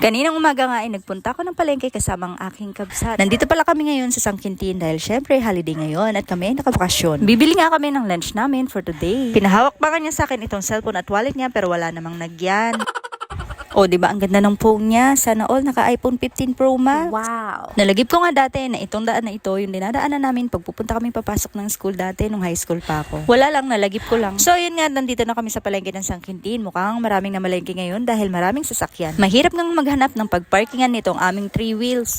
Kaninang umaga nga ay nagpunta ako ng palengke kasama ang aking kabsat. Nandito pala kami ngayon sa Sangkintin dahil syempre holiday ngayon at kami ay nakabakasyon. Bibili nga kami ng lunch namin for today. Pinahawak pa kanya sa akin itong cellphone at wallet niya pero wala namang nagyan. O, di ba ang ganda ng phone niya? Sana all naka iPhone 15 Pro Max. Wow. Nalagip ko nga dati na itong daan na ito, yung dinadaanan namin pag pupunta kami papasok ng school dati nung high school pa ako. Wala lang, nalagip ko lang. So yun nga, nandito na kami sa palengke ng Sangkintin. Mukhang maraming na malengke ngayon dahil maraming sasakyan. Mahirap ngang maghanap ng pagparkingan nitong aming three wheels.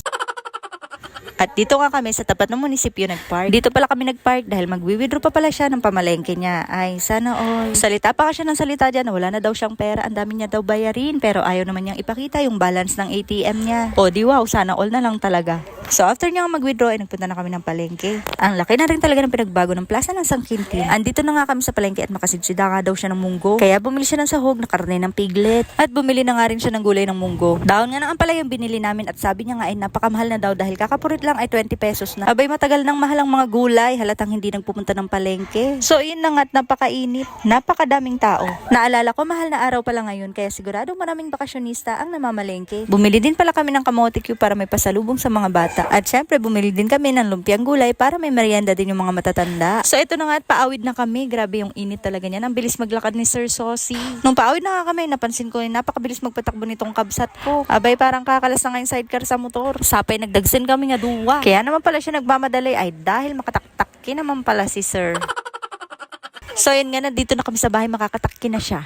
At dito nga kami sa tapat ng munisipyo nagpark. Dito pala kami nagpark dahil magwi-withdraw pa pala siya ng pamalengke niya. Ay, sana all. Salita pa ka siya ng salita dyan wala na daw siyang pera. Ang dami niya daw bayarin. Pero ayaw naman niyang ipakita yung balance ng ATM niya. O di wow, sana all na lang talaga. So after niya mag-withdraw ay nagpunta na kami ng palengke. Ang laki na rin talaga ng pinagbago ng plaza ng Sangkintin. Andito na nga kami sa palengke at makasidsida nga daw siya ng munggo. Kaya bumili siya ng sahog na karne ng piglet. At bumili na nga rin siya ng gulay ng munggo. Daon nga ng ampalay yung binili namin at sabi niya nga ay napakamahal na daw dahil kakapurit lang ay 20 pesos na. Abay matagal nang mahal ang mga gulay halatang hindi nagpupunta ng palengke. So yun na nga at napakainit. Napakadaming tao. Naalala ko mahal na araw pala ngayon kaya siguradong maraming bakasyonista ang namamalengke. Bumili din pala kami ng kamote para may pasalubong sa mga bata. At syempre bumili din kami ng lumpiang gulay para may merienda din yung mga matatanda. So ito na nga at paawid na kami. Grabe yung init talaga niyan. Ang bilis maglakad ni Sir Sosi. Nung paawid na nga kami, napansin ko yung napakabilis magpatakbo nitong kabsat ko. Abay parang kakalas na nga yung sidecar sa motor. Sapay nagdagsin kami nga duwa. Kaya naman pala siya nagmamadali ay dahil makataktak naman pala si Sir. So yun nga, nandito na kami sa bahay, makakatakki na siya.